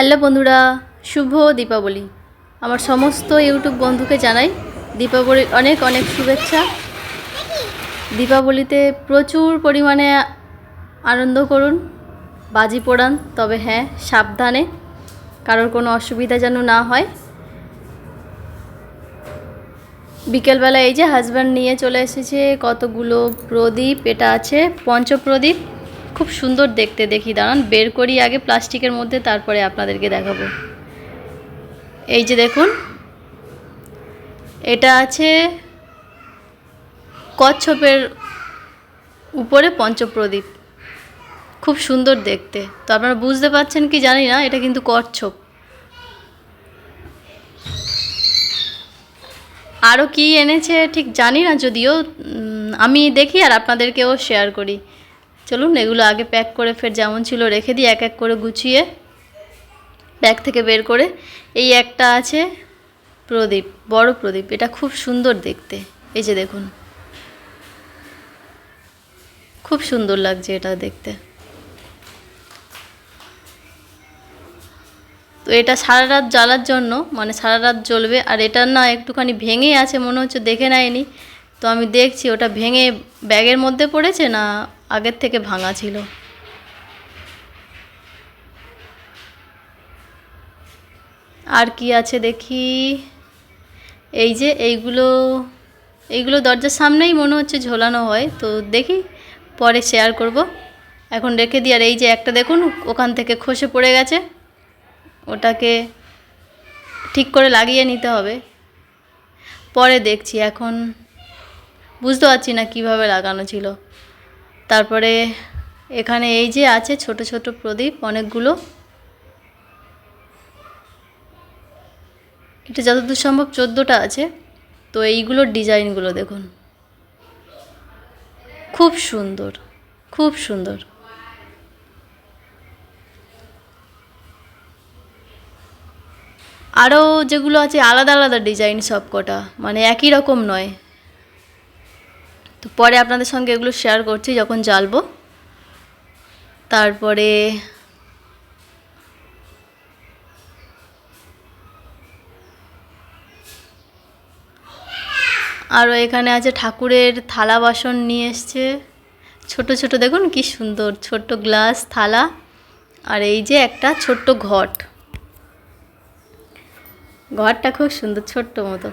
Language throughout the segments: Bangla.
হ্যালো বন্ধুরা, শুভ দীপাবলি। আমার সমস্ত ইউটিউব বন্ধুকে জানাই দীপাবলির অনেক অনেক শুভেচ্ছা। দীপাবলিতে প্রচুর পরিমাণে আনন্দ করুন, বাজি পোড়ান, তবে হ্যাঁ সাবধানে, কারোর কোনো অসুবিধা যেন না হয়। বিকেলবেলা এই যে হাজব্যান্ড নিয়ে চলে এসেছে, কতগুলো প্রদীপ, এটা আছে পঞ্চপ্রদীপ। খুব সুন্দর দেখতে, দেখি, দাঁড়ান, বের করি আগে প্লাস্টিকের মধ্যে, তারপরে আপনাদেরকে দেখাবো। এই যে দেখুন, এটা আছে কচ্ছপের উপরে পঞ্চপ্রদীপ। খুব সুন্দর দেখতে। তো আপনারা বুঝতে পারছেন কি জানি না, এটা কিন্তু কচ্ছপ। আরও কি এনেছে ঠিক জানি না যদিও আমি দেখি আর আপনাদেরকেও শেয়ার করি। চলুন, এগুলো আগে প্যাক করে ফের যেমন ছিল রেখে দিই, এক এক করে গুছিয়ে ব্যাগ থেকে বের করে। এই একটা আছে প্রদীপ, বড় প্রদীপ, এটা খুব সুন্দর দেখতে। এই যে দেখুন। খুব সুন্দর লাগছে এটা দেখতে। তো এটা সারা রাত জ্বালার জন্য মানে সারা রাত জ্বলবে, আর এটা না একটুখানি ভেঙে আছে, মনে হচ্ছে দেখে নেয়নি। তো আমি দেখছি, ওটা ভেঙে ব্যাগের মধ্যে পড়েছে না আগের থেকে ভাঙা ছিল। আর কি আছে দেখি? এই যে এইগুলো এইগুলো দরজার সামনেই মনে হচ্ছে ঝোলানো হয়। তো দেখি, পরে শেয়ার করব। এখন রেখে দিই। আর এই যে একটা দেখুন, ওখান থেকে খসে পড়ে গেছে। ওটাকে ঠিক করে লাগিয়ে নিতে হবে। পরে দেখছি। এখন বুঝতে পারছি না কীভাবে লাগানো ছিল। তারপরে এখানে এই যে আছে ছোট ছোট প্রদীপ, অনেকগুলো। এটা যতদূর সম্ভব চোদ্দোটা আছে। তো এইগুলোর ডিজাইনগুলো দেখুন। খুব সুন্দর খুব সুন্দর। আরও যেগুলো আছে, আলাদা আলাদা ডিজাইন সব কটা মানে একই রকম নয়। তো পরে আপনাদের সঙ্গে এগুলো শেয়ার করছি, যখন জ্বালবো। তারপরে আরও এখানে আছে ঠাকুরের থালা বাসন নিয়ে এসছে। ছোট ছোট, দেখুন কি সুন্দর, ছোট্ট গ্লাস, থালা, আর এই যে একটা ছোট্ট ঘট। ঘরটা খুব সুন্দর, ছোট্ট মতো।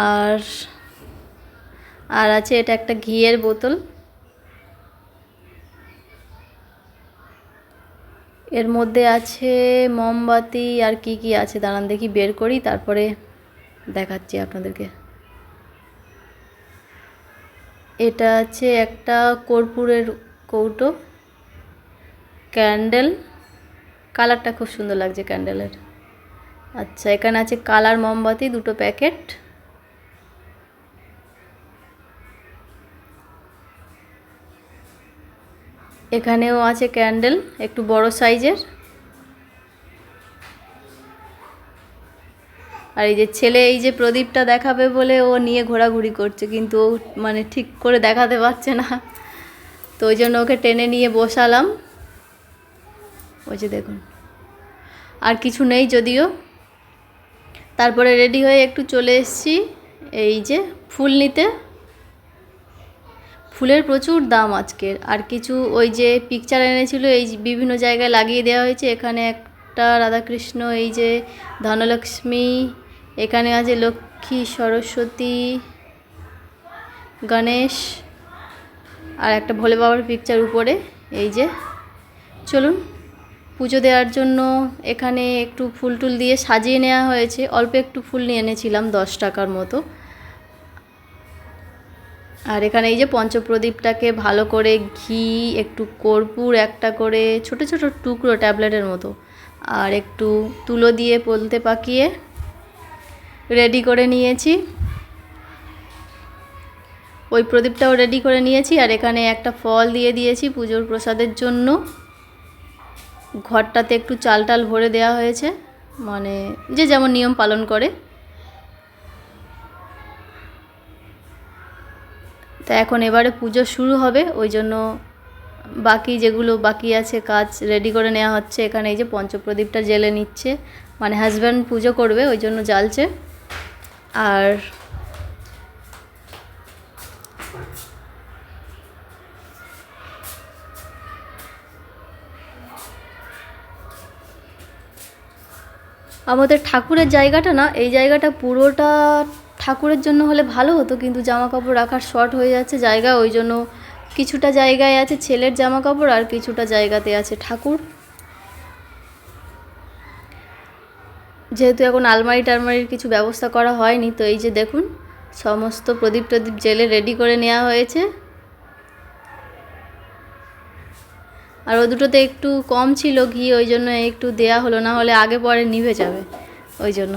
আর আর আছে এটা একটা ঘিয়ের বোতল। এর মধ্যে আছে মোমবাতি আর কি কি আছে? দাঁড়ান, দেখি বের করি, তারপরে দেখাচ্ছি আপনাদেরকে। এটা আছে একটা কর্পূরের কৌটো। ক্যান্ডেল। কালারটা খুব সুন্দর লাগছে ক্যান্ডেলের। আচ্ছা এখানে আছে কালার মোমবাতি, দুটো প্যাকেট। এখানেও আছে ক্যান্ডেল, একটু বড় সাইজের। আর এই যে ছেলে, এই যে প্রদীপটা দেখাবে বলে ও নিয়ে ঘোরাঘুরি করছে, কিন্তু ও মানে ঠিক করে দেখাতে পারছে না। তো ওই জন্য ওকে টেনে নিয়ে বসালাম। ওই যে দেখুন। আর কিছু নেই যদিও। তারপরে রেডি হয়ে একটু চলে এসেছি, এই যে ফুল নিতে। ফুলের প্রচুর দাম আজকের। আর কিছু ওই যে পিকচার এনেছিল, এই বিভিন্ন জায়গায় লাগিয়ে দেওয়া হয়েছে। এখানে একটা রাধাকৃষ্ণ, এই যে ধনলক্ষ্মী, এখানে আছে লক্ষ্মী, সরস্বতী, গণেশ, আর একটা ভোলে বাবার পিকচার উপরে, এই যে। চলুন, পুজো দেওয়ার জন্য এখানে একটু ফুল টুল দিয়ে সাজিয়ে নেওয়া হয়েছে। অল্প একটু ফুল নিয়ে এনেছিলাম, দশ টাকার মতো। আর এখানে এই যে পঞ্চপ্রদীপটাকে ভালো করে ঘি, একটু কর্পূর একটা করে ছোট ছোট টুকরো ট্যাবলেটের মতো। আর একটু তুলো দিয়ে পলতে পাকিয়ে রেডি করে নিয়েছি। ওই প্রদীপটাও রেডি করে নিয়েছি আর এখানে একটা ফল দিয়ে দিয়েছি পুজোর প্রসাদের জন্য। ঘরটাতে একটু চাল টাল ভরে দেওয়া হয়েছে। মানে যে যেমন নিয়ম পালন করে। তা এখন এবারে পুজো শুরু হবে, ওই জন্য বাকি যেগুলো বাকি আছে কাজ রেডি করে নেওয়া হচ্ছে। এখানে এই যে পঞ্চপ্রদীপটা জেলে নিচ্ছে মানে হাজব্যান্ড পুজো করবে, ওই জন্য জ্বালছে। আর আমাদের ঠাকুরের জায়গাটা না, এই জায়গাটা পুরোটা ঠাকুরের জন্য হলে ভালো হতো, কিন্তু জামা কাপড় রাখার শর্ট হয়ে যাচ্ছে জায়গা, ওই জন্য কিছুটা জায়গায় আছে ছেলের জামা কাপড় আর কিছুটা জায়গাতে আছে ঠাকুর। যেহেতু এখন আলমারি টালমারির কিছু ব্যবস্থা করা হয়নি, তো এই যে দেখুন, সমস্ত প্রদীপ টদীপ জেলে রেডি করে নেওয়া হয়েছে। আর ও দুটোতে একটু কম ছিল, ঘি ওই জন্য একটু দেয়া হলো, না হলে আগে পরে নিভে যাবে, ওই জন্য।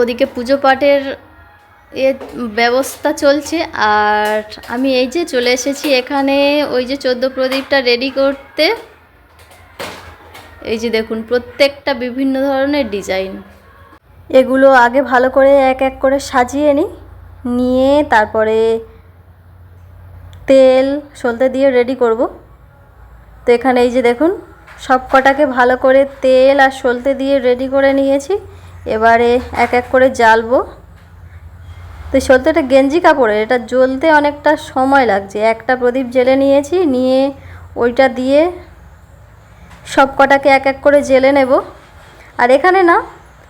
ওদিকে পুজো পাঠের এ ব্যবস্থা চলছে আর আমি এই যে চলে এসেছি এখানে ওই যে চোদ্দ প্রদীপটা রেডি করতে। এই যে দেখুন, প্রত্যেকটা বিভিন্ন ধরনের ডিজাইন এগুলো আগে ভালো করে এক এক করে সাজিয়ে নিই, নিয়ে তারপরে তেল, সলতে দিয়ে রেডি করব। তো এখানে এই যে দেখুন সব কটাকে ভালো করে তেল আর সলতে দিয়ে রেডি করে নিয়েছি। এবারে এক এক করে জ্বালবো। তো সলতেটা গেঞ্জি কাপড়ের, এটা জ্বলতে অনেকটা সময় লাগছে। একটা প্রদীপ জেলে নিয়েছি, নিয়ে ওইটা দিয়ে সব কটাকে এক এক করে জেলে নেব। আর এখানে না,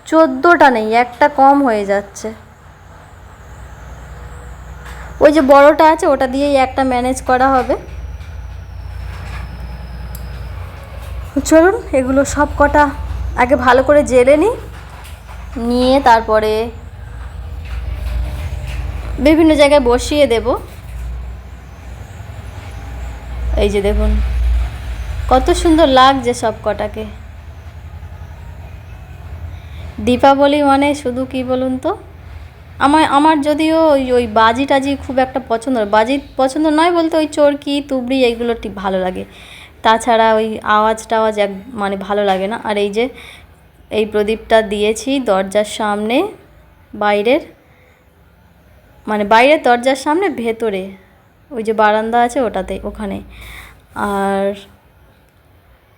চোদ্দোটা নেই, একটা কম হয়ে যাচ্ছে। ওই যে বড়টা আছে, ওটা দিয়েই একটা ম্যানেজ করা হবে। চলুন, এগুলো সব কটা আগে ভালো করে জেলে নিই। নিয়ে তারপরে বিভিন্ন জায়গায় বসিয়ে দেব। এই যে দেখুন, কত সুন্দর লাগছে সব কটাকে দীপাবলি মানে শুধু কি বলুন তো? আমার আমার যদিও ওই ওই বাজি টাজি খুব একটা পছন্দ বাজি পছন্দ নয় বলতে ওই চরকি, তুবড়ি এইগুলো ঠিক ভালো লাগে। তাছাড়া ওই আওয়াজ টাওয়াজ এক মানে ভালো লাগে না। আর এই যে এই প্রদীপটা দিয়েছি দরজার সামনে, বাইরের মানে বাইরের দরজার সামনে, ভেতরে। ওই যে বারান্দা আছে ওটাতে, ওখানে। আর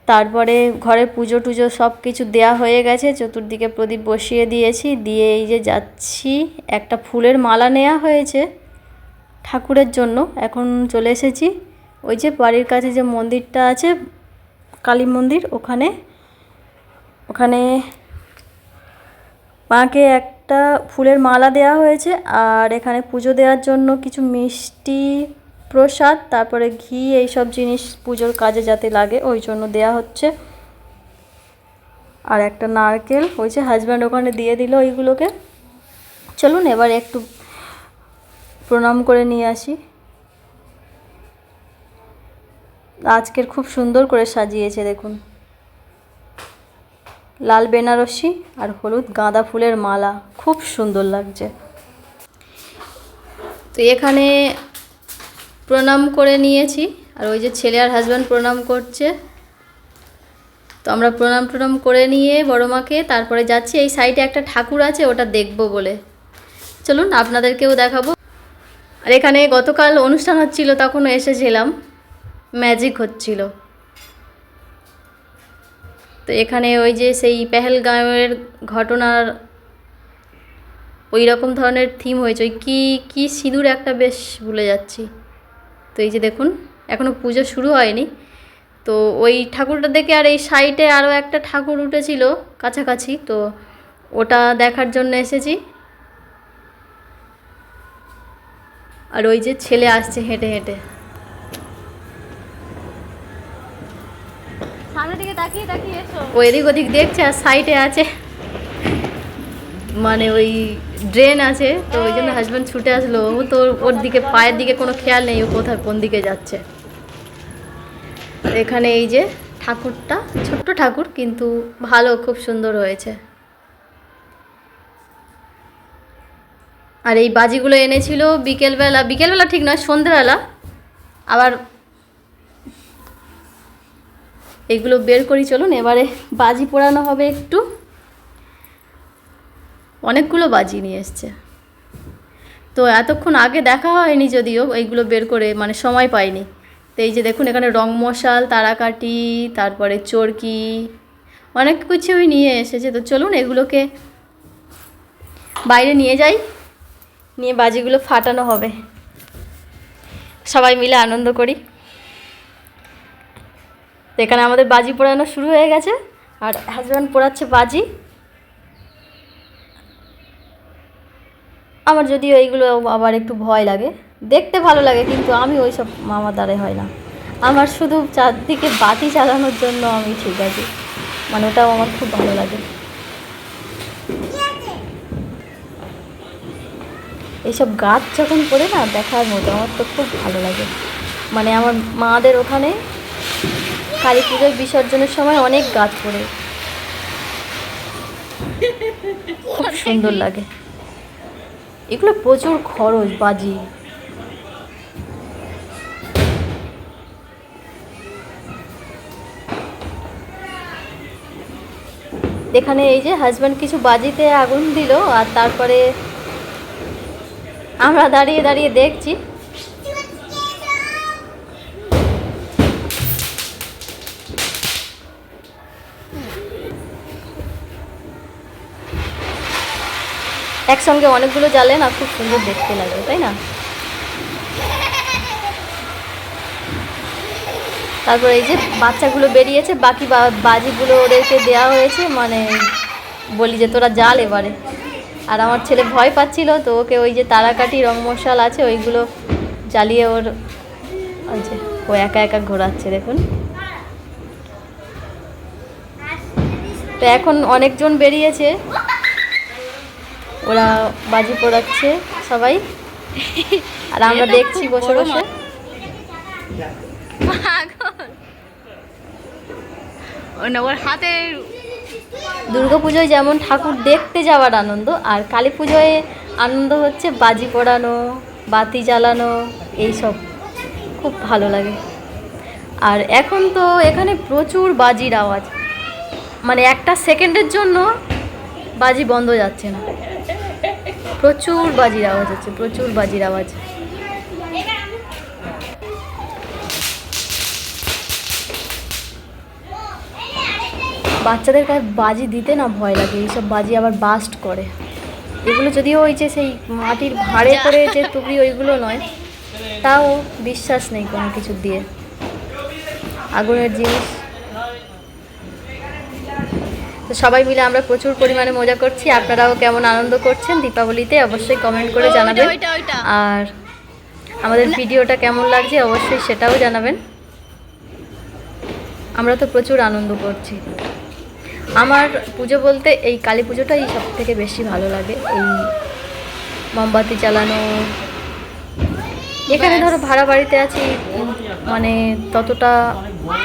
তারপরে ঘরে পুজো টুজো সব কিছু দেয়া হয়ে গেছে, চতুর্দিকে প্রদীপ বসিয়ে দিয়েছি, দিয়ে এই যে যাচ্ছি, একটা ফুলের মালা নেওয়া হয়েছে ঠাকুরের জন্য, এখন চলে এসেছি। ওই যে বাড়ির কাছে যে মন্দিরটা আছে, কালী মন্দির, ওখানে ওখানে মাকে একটা ফুলের মালা দেওয়া হয়েছে আর এখানে পুজো দেওয়ার জন্য কিছু মিষ্টি, প্রসাদ, তারপরে ঘি, এইসব জিনিস পুজোর কাজে যাতে লাগে, ওই জন্য দেয়া হচ্ছে। আর একটা নারকেল যে হাজব্যান্ড ওখানে দিয়ে দিল ওইগুলোকে। চলুন এবার একটু প্রণাম করে নিয়ে আসি। আজকের খুব সুন্দর করে সাজিয়েছে, দেখুন। লাল বেনারসি আর হলুদ গাঁদা ফুলের মালা। খুব সুন্দর লাগছে। তো এখানে প্রণাম করে নিয়েছি। আর ওই যে ছেলে আর হাজব্যান্ড প্রণাম করছে। তো আমরা প্রণাম প্রণাম করে নিয়ে বড় মাকে তারপরে যাচ্ছি। এই সাইডে একটা ঠাকুর আছে, ওটা দেখব বলে। চলুন, আপনাদেরকেও দেখাবো। আর এখানে গতকাল অনুষ্ঠান হচ্ছিল, তখনও এসেছিলাম। ম্যাজিক হচ্ছিল। তো এখানে ওই যে সেই পেহেলগাঁওয়ের ঘটনার ওই রকম ধরনের থিম হয়েছে। ওই কী কী সিঁদুর একটা বেশ ভুলে যাচ্ছি। তো এই যে দেখুন এখনও পুজো শুরু হয়নি। তো ওই ঠাকুরটা দেখে আর এই সাইডে আরও একটা ঠাকুর উঠেছিল কাছাকাছি। তো ওটা দেখার জন্য এসেছি। আর ওই যে ছেলে আসছে হেঁটে হেঁটে। ও এদিক ওদিক দেখছে আর সাইডে আছে। মানে ওই ড্রেন আছে তো ওই জন্য হাজব্যান্ড ছুটে আসলো। ও তো ওর দিকে পায়ের দিকে কোনো খেয়াল নেই ও কোথায় কোন দিকে যাচ্ছে। এখানে এই যে ঠাকুরটা ছোট্ট ঠাকুর কিন্তু ভালো খুব সুন্দর হয়েছে। আর এই বাজিগুলো এনেছিল বিকেলবেলা। বিকেলবেলা ঠিক নয় সন্ধ্যেবেলা। আবার এগুলো বের করি, চলুন এবারে বাজি পোড়ানো হবে একটু। অনেকগুলো বাজি নিয়ে এসছে। তো এতক্ষণ আগে দেখা হয়নি যদিও, এইগুলো বের করে মানে সময় পাইনি। তো এই যে দেখুন, এখানে রং মশাল, তারাকাটি, তারপরে চরকি, অনেক কিছুই নিয়ে এসেছে। তো চলুন এগুলোকে বাইরে নিয়ে যাই, নিয়ে বাজিগুলো ফাটানো হবে। সবাই মিলে আনন্দ করি। তো এখানে আমাদের বাজি পোড়ানো শুরু হয়ে গেছে, আর হাজব্যান্ড পোড়াচ্ছে বাজি। আমার যদিও এইগুলো আবার একটু ভয় লাগে, দেখতে ভালো লাগে, কিন্তু আমি ওই সব আমার দ্বারাই হয় না। আমার শুধু চারদিকে বাতি চালানোর জন্য আমি ঠিক আছি মানে ওটাও আমার খুব ভালো লাগে। এইসব গাছ যখন পড়ে না দেখার মতো, আমার তো খুব ভালো লাগে। মানে আমার মাদের ওখানে কালী পুজোর বিসর্জনের সময় অনেক গাছ পড়ে। খুব সুন্দর লাগে। এগুলো প্রচুর খরচ, বাজি। এখানে এই যে হাজব্যান্ড কিছু বাজিতে আগুন দিল, আর তারপরে আমরা দাঁড়িয়ে দাঁড়িয়ে দেখছি। একসঙ্গে অনেকগুলো জ্বালে না খুব সুন্দর দেখতে লাগে তাই না? তারপর এই যে বাচ্চাগুলো বেরিয়েছে, বাকি বাজিগুলো ওদেরকে দেওয়া হয়েছে মানে বলি যে তোরা জাল এবারে। আর আমার ছেলে ভয় পাচ্ছিল, তো ওকে ওই যে তারাকাঠি রং মশাল আছে, ওইগুলো জ্বালিয়ে ওর যে, ও একা একা ঘোরাচ্ছে, দেখুন। তো এখন অনেকজন বেরিয়েছে। ওরা বাজি পোড়াচ্ছে সবাই। আর আমরা দেখছি বসে বসে। ওর হাতে দুর্গাপুজোয় যেমন ঠাকুর দেখতে যাওয়ার আনন্দ আর কালী পুজোয় আনন্দ হচ্ছে বাজি পোড়ানো বাতি জ্বালানো এইসব। খুব ভালো লাগে। আর এখন তো এখানে প্রচুর বাজির আওয়াজ। মানে একটা সেকেন্ডের জন্য বাজি বন্ধ যাচ্ছে না। প্রচুর বাজির আওয়াজ হচ্ছে প্রচুর বাজির আওয়াজ। বাচ্চাদের কাছে বাজি দিতে না ভয় লাগে এইসব বাজি আবার বাস্ট করে। এগুলো যদিও ওই যে সেই মাটির ভাঁড়ে করে যে টুকরি ওইগুলো নয় তাও বিশ্বাস নেই কোনো কিছু দিয়ে। আগুনের জিনিস তো সবাই মিলে আমরা প্রচুর পরিমাণে মজা করছি। আপনারাও কেমন আনন্দ করছেন দীপাবলিতে অবশ্যই কমেন্ট করে জানাবেন। আর আমাদের ভিডিওটা কেমন লাগছে অবশ্যই সেটাও জানাবেন। আমরা তো প্রচুর আনন্দ করছি। আমার পুজো বলতে এই কালী পুজোটাই সব থেকে বেশি ভালো লাগে। এই মোমবাতি জ্বালানো। এখানে ধরো ভাড়া বাড়িতে আছি মানে ততটা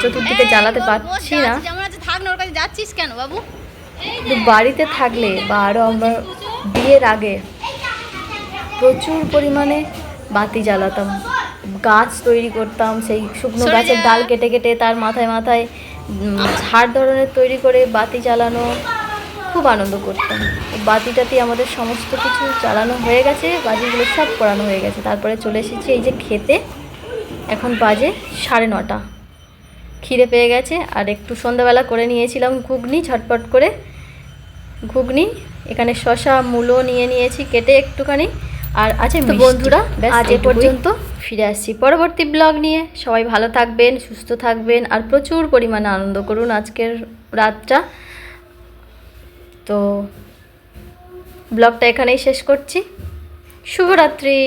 চতুর্দিকে জ্বালাতে পারছি না। যাচ্ছিস কেন বাবু? বাড়িতে থাকলে বা আরও আমরা বিয়ের আগে প্রচুর পরিমাণে বাতি জ্বালাতাম। গাছ তৈরি করতাম সেই শুকনো গাছের ডাল কেটে কেটে তার মাথায় মাথায় ঝাড় ধরনের তৈরি করে বাতি জ্বালানো খুব আনন্দ করতাম। বাতি টাতি আমাদের সমস্ত কিছু জ্বালানো হয়ে গেছে বাজিগুলো সব করানো হয়ে গেছে। তারপরে চলে এসেছি এই যে খেতে। এখন বাজে সাড়ে নটা। খিদে পেয়ে গেছে। আর একটু সন্ধ্যাবেলা করে নিয়েছিলাম ঘুগনি ঝটপট করে ঘুগনি। এখানে শশা মূলো নিয়ে নিয়েছি কেটে একটুখানি। আর আছে তো বন্ধুরা আজ এ পর্যন্ত ফিরে আসছি পরবর্তী ব্লগ নিয়ে। সবাই ভালো থাকবেন সুস্থ থাকবেন আর প্রচুর পরিমাণে আনন্দ করুন আজকের রাতটা। তো ব্লগটা এখানেই শেষ করছি। শুভরাত্রি।